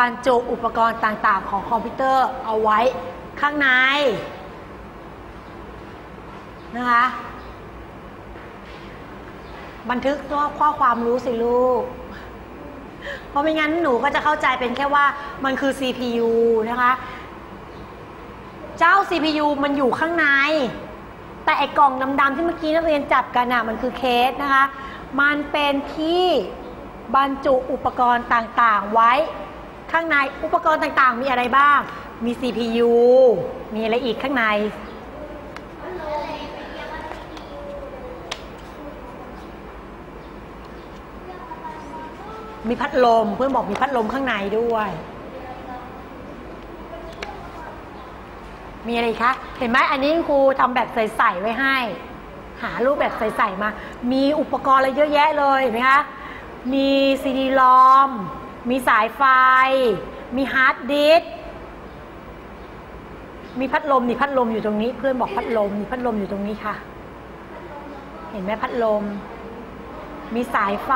บรรจุอุปกรณ์ต่างๆ ของคอมพิวเตอร์เอาไว้ข้างในนะคะบันทึกตัวข้อความรู้สิลูก เพราะไม่งั้นหนูก็จะเข้าใจเป็นแค่ว่ามันคือ CPU นะคะ เจ้า CPU มันอยู่ข้างใน แต่ไอกล่องดำๆที่เมื่อกี้นักเรียนจับกันน่ะมันคือเคสนะคะ มันเป็นที่บรรจุอุปกรณ์ต่างๆไว้ ข้างในอุปกรณ์ต่างๆ มีอะไรบ้าง มี CPU มีอะไรอีกข้างใน มีพัดลมเพื่อนบอกมีพัดลมข้างในด้วย มีอะไรคะ เห็นไหมอันนี้ครูทำแบบใสๆไว้ให้ หารูปแบบใสๆมา มีอุปกรณ์อะไรเยอะแยะเลยเห็นไหมคะ มีซีดีลอม มีสายไฟ มีฮาร์ดดิสมีพัดลมนี่พัดลมอยู่ตรงนี้ เพื่อนบอกพัดลมนี่พัดลมอยู่ตรงนี้ค่ะ เห็นไหมพัดลม มีสายไฟ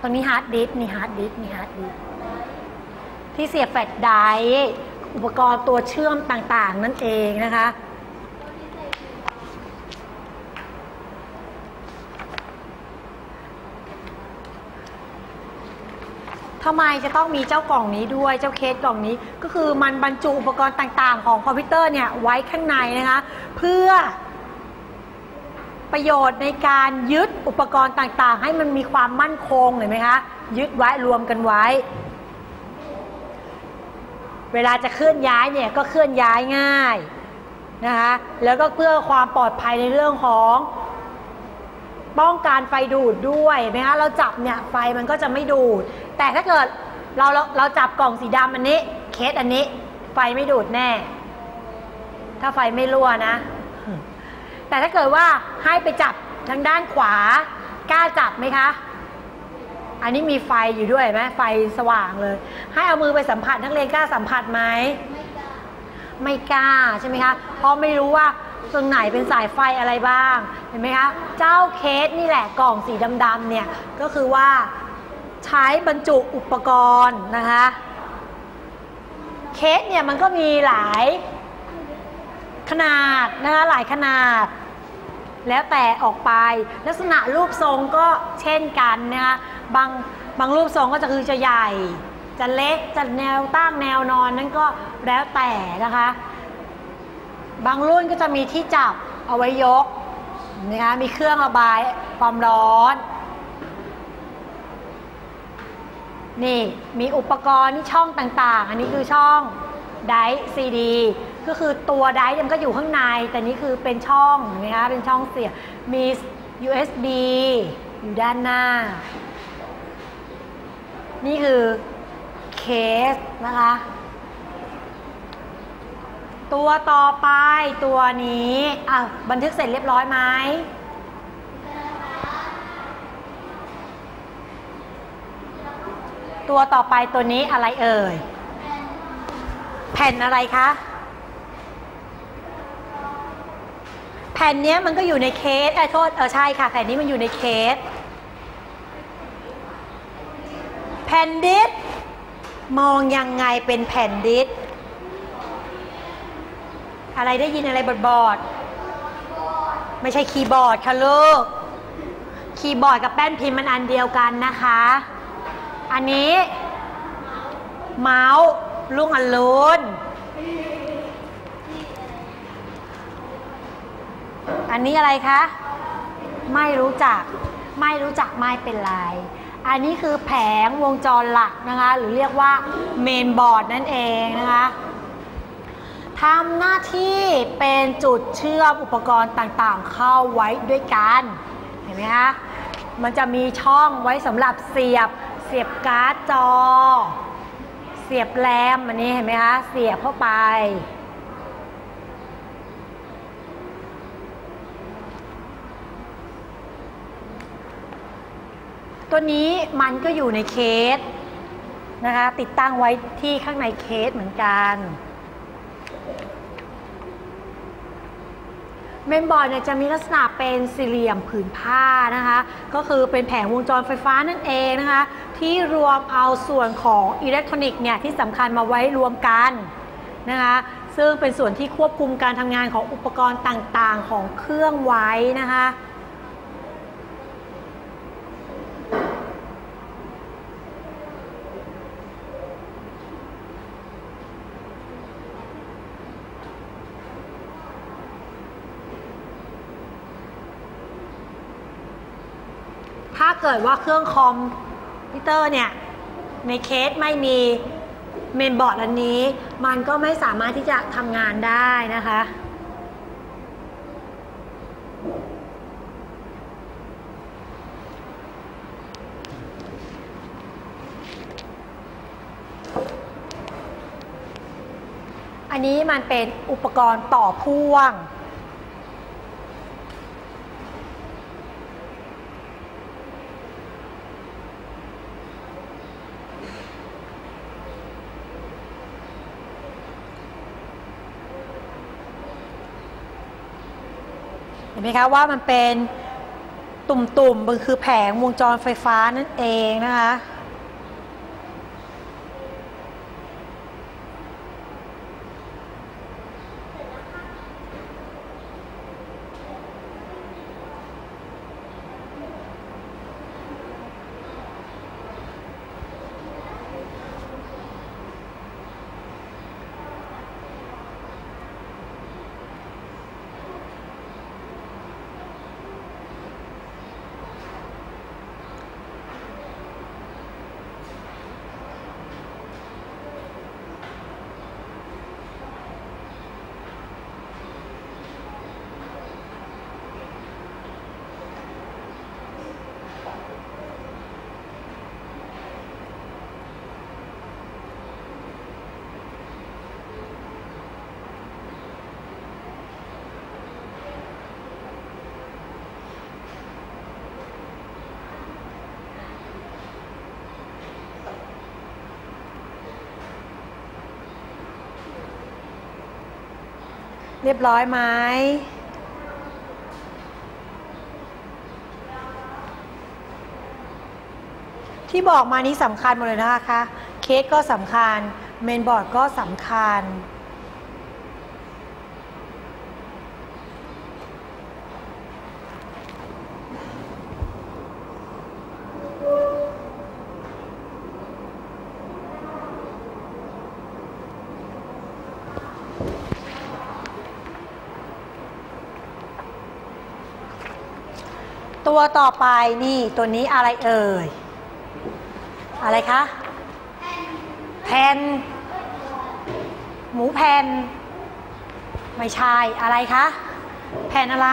ตรงนี้ฮาร์ดดิสนี่ฮาร์ดดิสนี่ฮาร์ดดิสที่เสียบแฟลชไดร์อุปกรณ์ตัวเชื่อมต่าง ๆ นั่นเองนะคะ ทำไมจะต้องมีเจ้ากล่องนี้ด้วยเจ้าเคสกล่องนี้ ก็คือมันบรรจุอุปกรณ์ต่างๆ ของคอมพิวเตอร์เนี่ยไว้ข้างในนะคะเพื่อประโยชน์ในการยึดอุปกรณ์ต่างๆ ให้มันมีความมั่นคงเห็นไหมคะยึดไว้รวมกันไว้ เวลาจะเคลื่อนย้ายเนี่ยก็เคลื่อนย้ายง่ายนะคะแล้วก็เพื่อความปลอดภัยในเรื่องของป้องกันไฟดูดด้วยเห็นไหมคะเราจับเนี่ยไฟมันก็จะไม่ดูด แต่ถ้าเกิดเราเราเราจับกล่องสีดำอันนี้ เคสอันนี้ ไฟไม่ดูดแน่ ถ้าไฟไม่รั่วนะ แต่ถ้าเกิดว่าให้ไปจับทางด้านขวากล้าจับไหมคะ อันนี้มีไฟอยู่ด้วยไหมไฟสว่างเลย ให้เอามือไปสัมผัสนักเรียนกล้าสัมผัสไหมไม่กล้าใช่ไหมคะเพราะไม่รู้ว่าตรงไหนเป็นสายไฟอะไรบ้าง เห็นไหมคะ เจ้าเคสนี่แหละกล่องสีดำๆเนี่ย ก็คือว่า ใช้บรรจุอุปกรณ์นะคะเคสเนี่ยมันก็มีหลายขนาดนะคะหลายขนาด แล้วแต่ออกไปลักษณะรูปทรงก็เช่นกันนะคะบางบางรูปทรงก็จะคือจะใหญ่ จะเล็กจะแนวตั้งแนวนอนนั่นก็แล้วแต่นะคะ บางรุ่นก็จะมีที่จับเอาไว้ยกนะคะมีเครื่องระบายความร้อน นี่มีอุปกรณ์ที่ช่องต่างๆ อันนี้คือช่องไดซีดีก็คือตัวไดร์มันก็อยู่ข้างใน แต่นี่คือเป็นช่องนะคะเป็นช่องเสียบมี USB อยู่ด้านหน้า นี่คือเคสนะคะ ตัวต่อไปตัวนี้อะบันทึกเสร็จเรียบร้อยไหม ตัวต่อไปตัวนี้อะไรเอ่ย แผ่นอะไรคะ แผ่นนี้มันก็อยู่ในเคสไอ้โทษเออใช่ค่ะ แผ่นนี้มันอยู่ในเคส แผ่นดิสมองยังไงเป็นแผ่นดิสอะไรได้ยินอะไรบอดบอดไม่ใช่คีย์บอร์ดค่ะลูก คีย์บอร์ดกับแป้นพิมพ์มันอันเดียวกันนะคะ อันนี้ เมาส์ลุงอรุณอันนี้อะไรคะ ไม่รู้จัก ไม่รู้จักไม่เป็นไร อันนี้คือแผงวงจรหลักนะคะ หรือเรียกว่าเมนบอร์ดนั่นเองนะคะทำหน้าที่เป็นจุดเชื่อมอุปกรณ์ต่างๆ เข้าไว้ด้วยกัน เห็นไหมคะ มันจะมีช่องไว้สำหรับเสียบ เสียบการ์ดจอ เสียบแรมอันนี้เห็นไหมคะ เสียบเข้าไป ตัวนี้มันก็อยู่ในเคสนะคะ ติดตั้งไว้ที่ข้างในเคสเหมือนกัน เมนบอร์ดเนี่ยจะมีลักษณะเป็นสี่เหลี่ยมผืนผ้านะคะ ก็คือเป็นแผงวงจรไฟฟ้านั่นเองนะคะ ที่รวมเอาส่วนของอิเล็กทรอนิกส์เนี่ยที่สำคัญมาไว้รวมกันนะคะซึ่งเป็นส่วนที่ควบคุมการทำงานของอุปกรณ์ต่างๆ ของเครื่องไว้นะคะ ถ้าเกิดว่าเครื่องคอมพิวเตอร์เนี่ย ในเคสไม่มีเมนบอร์ดอันนี้ มันก็ไม่สามารถที่จะทำงานได้นะคะอันนี้มันเป็นอุปกรณ์ต่อพ่วง เห็นไหมคะว่ามันเป็นตุ่มๆมันคือแผงวงจรไฟฟ้านั่นเองนะคะ รียบร้อยไหมที่บอกมานี้สำคัญหมดเลยนะคะ เคสก็สำคัญ เมนบอร์ดก็สำคัญ ตัวต่อไปนี่ตัวนี้อะไรเอ่ย อะไรคะแผ่นหมูแผ่นไม่ใช่อะไรคะแผ่นอะไร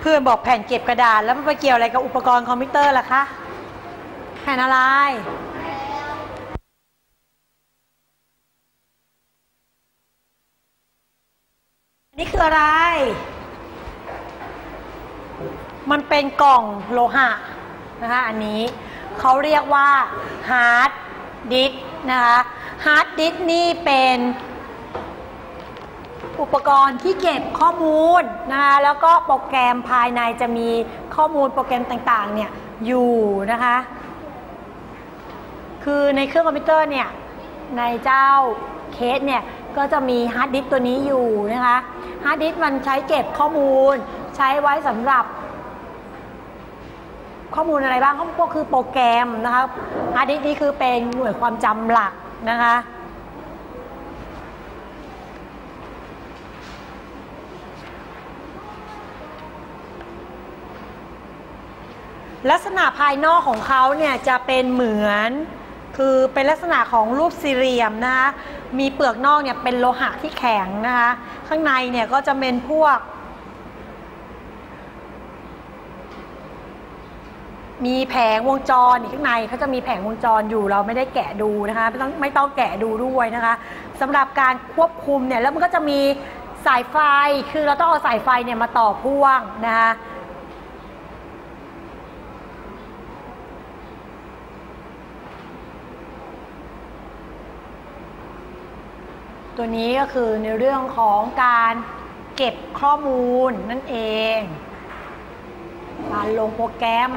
เพื่อนบอกแผ่นเก็บกระดาษแล้วมันไปเกี่ยวอะไรกับอุปกรณ์คอมพิวเตอร์ล่ะคะแผ่นอะไรอันนี้คืออะไร มันเป็นกล่องโลหะนะคะอันนี้เขาเรียกว่าฮาร์ดดิสนะคะฮาร์ดดิสนี่เป็นอุปกรณ์ที่เก็บข้อมูลนะคะแล้วก็โปรแกรมภายในจะมีข้อมูลโปรแกรมต่างๆเนี่ยอยู่นะคะ คือในเครื่องคอมพิวเตอร์เนี่ยในเจ้าเคสเนี่ยก็จะมีฮาร์ดดิสก์ตัวนี้อยู่นะคะฮาร์ดดิสก์มันใช้เก็บข้อมูล ใช้ไว้สำหรับ ข้อมูลอะไรบ้างก็คือโปรแกรมนะคะฮาร์ดดิสก์นี่คือเป็นหน่วยความจำหลักนะคะลักษณะภายนอกของเขาเนี่ยจะเป็นเหมือนคือเป็นลักษณะของรูปสี่เหลี่ยมนะคะมีเปลือกนอกเนี่ยเป็นโลหะที่แข็งนะคะข้างในเนี่ยก็จะเป็นพวก มีแผงวงจรอยู่ข้างในเขาจะมีแผงวงจรอยู่เราไม่ได้แกะดูนะคะไม่ต้องไม่ต้องแกะดูด้วยนะคะสำหรับการควบคุมเนี่ยแล้วมันก็จะมีสายไฟคือเราต้องเอาสายไฟเนี่ยมาต่อพ่วงนะคะตัวนี้ก็คือในเรื่องของการเก็บข้อมูลนั่นเอง การลงโปรแกรม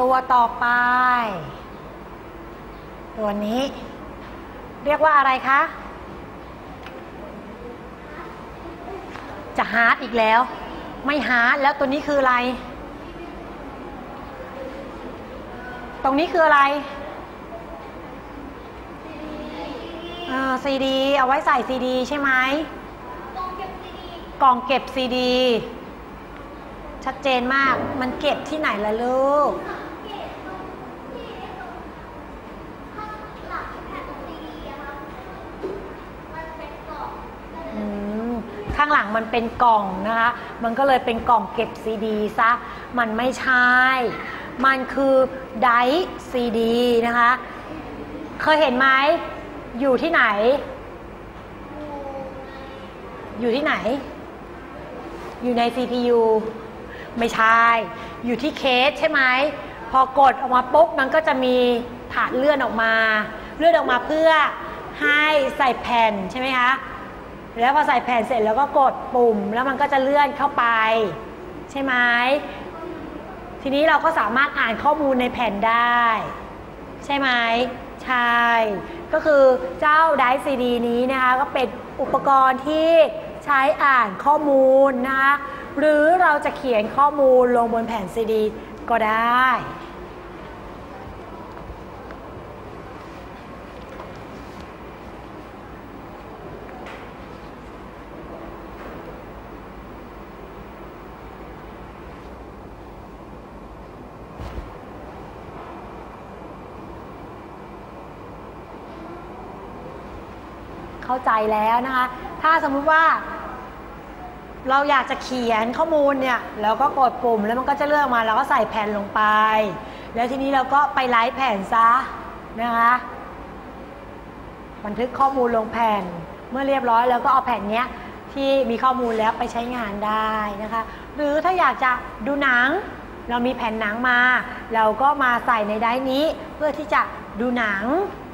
ตัวต่อไป ตัวนี้ เรียกว่าอะไรคะ จะฮาร์ดอีกแล้ว ไม่ฮาร์ดแล้วตัวนี้คืออะไร ตรงนี้คืออะไรซีดีเอาไว้ใส่ซีดีใช่ไหมกล่องเก็บซีดี ชัดเจนมาก มันเก็บที่ไหนล่ะลูก มันเป็นกล่องนะคะ มันก็เลยเป็นกล่องเก็บซีดีซะ มันไม่ใช่ มันคือไดร์ซีดีนะคะ เคยเห็นไหม อยู่ที่ไหน อยู่ที่ไหน อยู่ใน CPU ไม่ใช่ อยู่ที่เคสใช่ไหม พอกดออกมาปุ๊บ มันก็จะมีถาดเลื่อนออกมา เลื่อนออกมาเพื่อให้ใส่แผ่นใช่ไหมคะ แล้วพอใส่แผ่นเสร็จแล้วก็กดปุ่ม แล้วมันก็จะเลื่อนเข้าไป ใช่ไหมทีนี้เราก็สามารถอ่านข้อมูลในแผ่นได้ ใช่ไหมใช่ ก็คือเจ้าไดร์ซีดีนี้นะคะก็เป็นอุปกรณ์ที่ใช้อ่านข้อมูลนะคะหรือเราจะเขียนข้อมูลลงบนแผ่นซีดีก็ได้ เข้าใจแล้วนะคะ ถ้าสมมุติว่า เราอยากจะเขียนข้อมูลเนี่ยเราก็กดปุ่มแล้วมันก็จะเลือกมาเราก็ใส่แผ่นลงไป แล้วทีนี้เราก็ไปไลฟ์แผ่นซะนะคะบันทึกข้อมูลลงแผ่นเมื่อเรียบร้อยแล้วก็เอาแผ่นเนี้ยที่มีข้อมูลแล้วไปใช้งานได้นะคะ หรือถ้าอยากจะดูหนัง เรามีแผ่นหนังมา เราก็มาใส่ในไดร์นี้เพื่อที่จะดูหนัง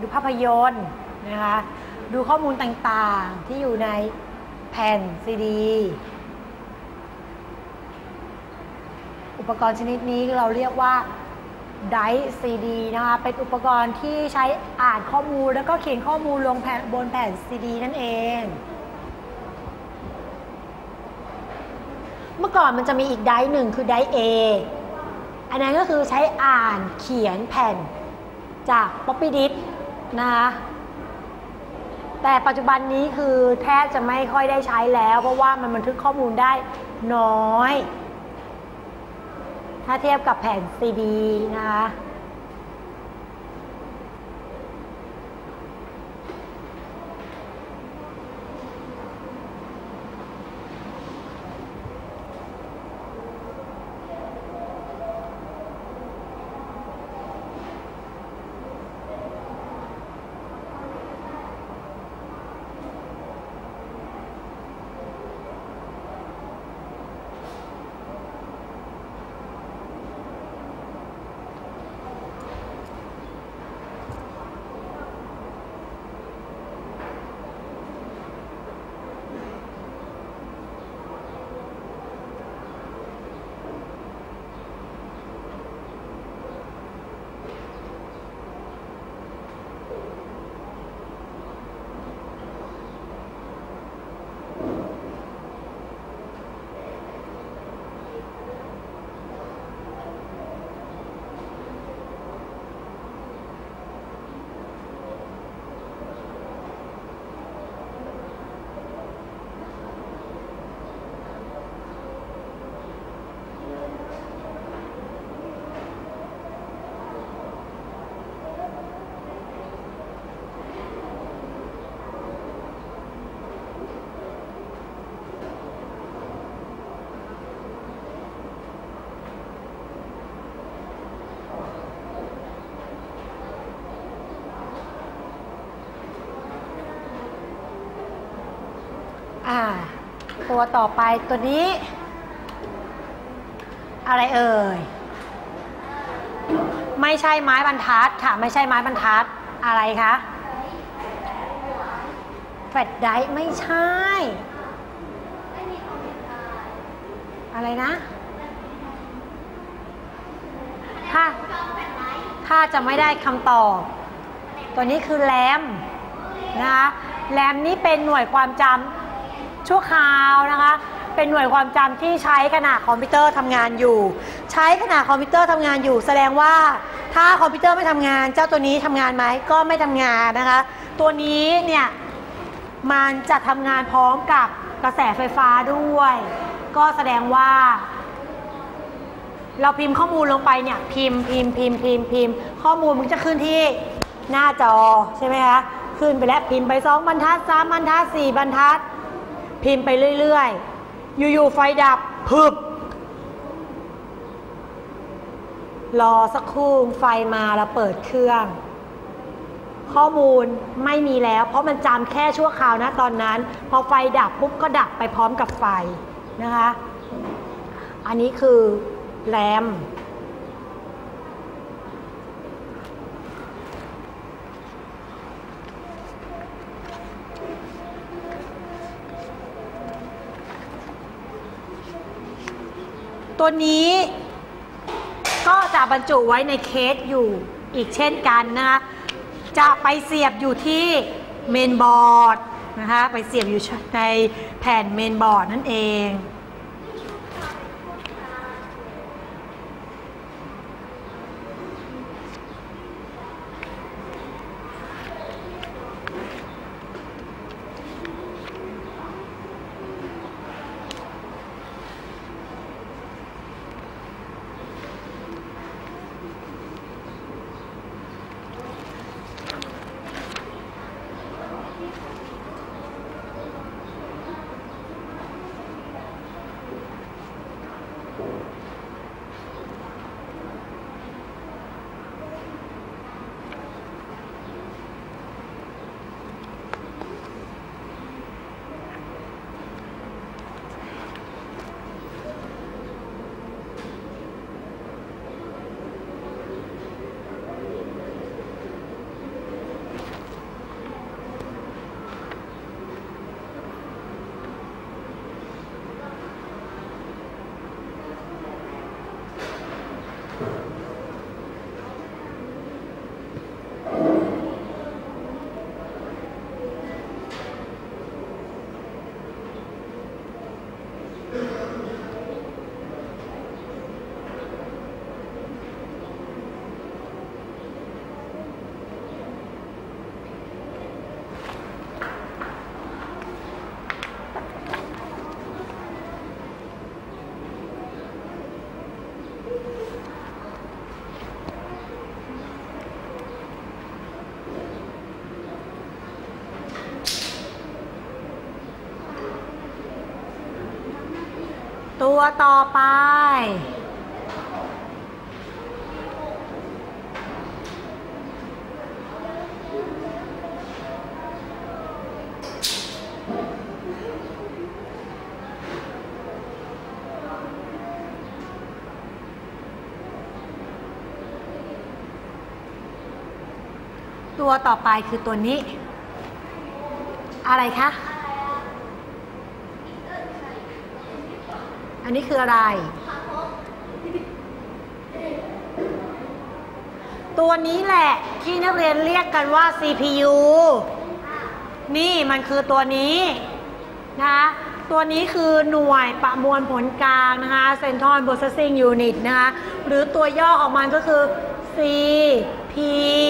ดูภาพยนตร์นะคะ ดูข้อมูลต่างๆ ที่อยู่ในแผ่นซีดี อุปกรณ์ชนิดนี้เราเรียกว่าไดร์ซีดีนะคะ เป็นอุปกรณ์ที่ใช้อ่านข้อมูลแล้วก็เขียนข้อมูลลงแผ่นบนแผ่นซีดีนั่นเอง เมื่อก่อนมันจะมีอีกไดร์หนึ่งคือไดร์ A อันนั้นก็คือใช้อ่านเขียนแผ่นจาก Floppy Disk นะคะ แต่ปัจจุบันนี้คือแทบจะไม่ค่อยได้ใช้แล้ว เพราะว่ามันบันทึกข้อมูลได้น้อย ถ้าเทียบกับแผ่นซีดีนะคะ อ่า ตัวต่อไปตัวนี้ อะไรเอ่ย ไม่ใช่ไม้บรรทัดค่ะ ไม่ใช่ไม้บรรทัดอะไรคะแฟลชไดไม่ใช่ อะไรนะ ถ้าถ้าจะไม่ได้คำตอบ ตัวนี้คือแรมนะคะแรมนี่เป็นหน่วยความจำ ชั่วคราวนะคะ เป็นหน่วยความจำที่ใช้ขณะคอมพิวเตอร์ทำงานอยู่ ใช้ขณะคอมพิวเตอร์ทำงานอยู่ แสดงว่าถ้าคอมพิวเตอร์ไม่ทำงาน เจ้าตัวนี้ทำงานไหมก็ไม่ทำงานนะคะ ตัวนี้เนี่ยมันจะทำงานพร้อมกับกระแสไฟฟ้าด้วย ก็แสดงว่า เราพิมพ์ข้อมูลลงไปเนี่ยพิมพ์พิมพ์พิมพ์พิมพ์พิมพ์ข้อมูลมันจะขึ้นที่หน้าจอใช่ไหมคะขึ้นไปแล้วพิมพ์ไปสองบรรทัดสามบรรทัดสี่บรรทัด พิมพ์ไปเรื่อยๆ อยู่ๆไฟดับพึบ รอสักครู่ไฟมาแล้วเปิดเครื่อง ข้อมูลไม่มีแล้ว เพราะมันจำแค่ชั่วคราวนะตอนนั้น พอไฟดับปุ๊บก็ดับไปพร้อมกับไฟนะคะ อันนี้คือแรม ตัวนี้ก็จะบรรจุไว้ในเคสอยู่อีกเช่นกันนะคะจะไปเสียบอยู่ที่เมนบอร์ดนะคะไปเสียบอยู่ในแผ่นเมนบอร์ดนั่นเอง อ ต่อไป ตัวต่อไปคือตัวนี้ อะไรคะ อันนี้คืออะไร ตัวนี้แหละที่นักเรียนเรียกกันว่า CPU นี่มันคือตัวนี้นะตัวนี้คือหน่วยประมวลผลกลางนะคะ Central Processing Unit นะคะ หรือตัวย่อของมันก็คือ CPU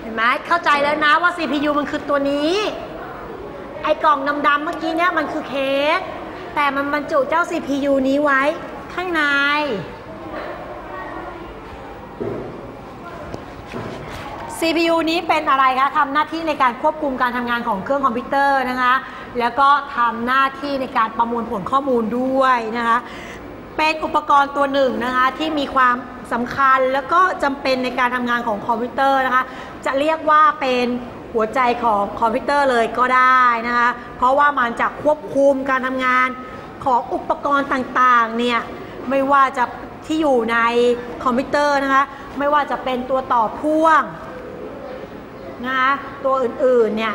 เห็นไหมเข้าใจแล้วนะว่า CPU มันคือตัวนี้ ไอ้กล่องดำๆเมื่อกี้เนี่ยมันคือเค้ก แต่มันบรรจุเจ้า CPU นี้ไว้ข้างใน CPU นี้เป็นอะไรคะทำหน้าที่ในการควบคุมการทำงานของเครื่องคอมพิวเตอร์นะคะ แล้วก็ทำหน้าที่ในการประมวลผลข้อมูลด้วยนะคะ เป็นอุปกรณ์ตัวหนึ่งนะคะที่มีความสำคัญแล้วก็จำเป็นในการทำงานของคอมพิวเตอร์นะคะ จะเรียกว่าเป็นหัวใจของคอมพิวเตอร์เลยก็ได้นะคะ เพราะว่ามันจะควบคุมการทำงาน ของอุปกรณ์ต่างๆเนี่ยไม่ว่าจะที่อยู่ในคอมพิวเตอร์นะคะไม่ว่าจะเป็นตัวต่อพ่วงนะคะตัวอื่นๆเนี่ย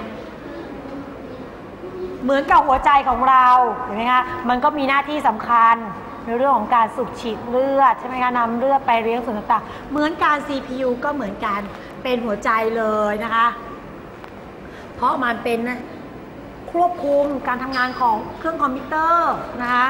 เหมือนกับหัวใจของเราเห็นไหมคะมันก็มีหน้าที่สำคัญในเรื่องของการสูบฉีดเลือดใช่ไหมคะนำเลือดไปเลี้ยงส่วนต่างๆ เหมือนการ CPU ก็เหมือนกันเป็นหัวใจเลยนะคะ เพราะมันเป็น ควบคุมการทำงานของเครื่องคอมพิวเตอร์นะคะ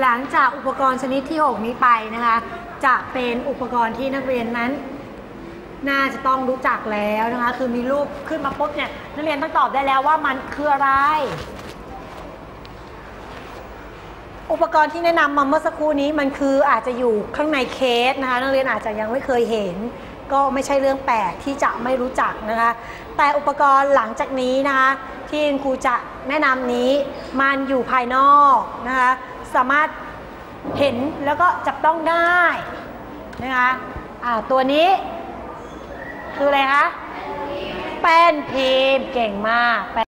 หลังจากอุปกรณ์ชนิดที่ 6 นี้ไปนะคะ จะเป็นอุปกรณ์ที่นักเรียนนั้น น่าจะต้องรู้จักแล้วนะคะ คือมีรูปขึ้นมาปุ๊บเนี่ยนักเรียนต้องตอบได้แล้วว่ามันคืออะไร อุปกรณ์ที่แนะนำมาเมื่อสักครู่นี้มันคืออาจจะอยู่ข้างในเคสนะคะนักเรียนอาจจะยังไม่เคยเห็น ก็ไม่ใช่เรื่องแปลกที่จะไม่รู้จักนะคะ แต่อุปกรณ์หลังจากนี้นะคะที่คุณครูจะแนะนำนี้มันอยู่ภายนอกนะคะ สามารถเห็นแล้วก็จับต้องได้นะคะอ่าตัวนี้คืออะไรคะแป้นพิมพ์เก่งมาก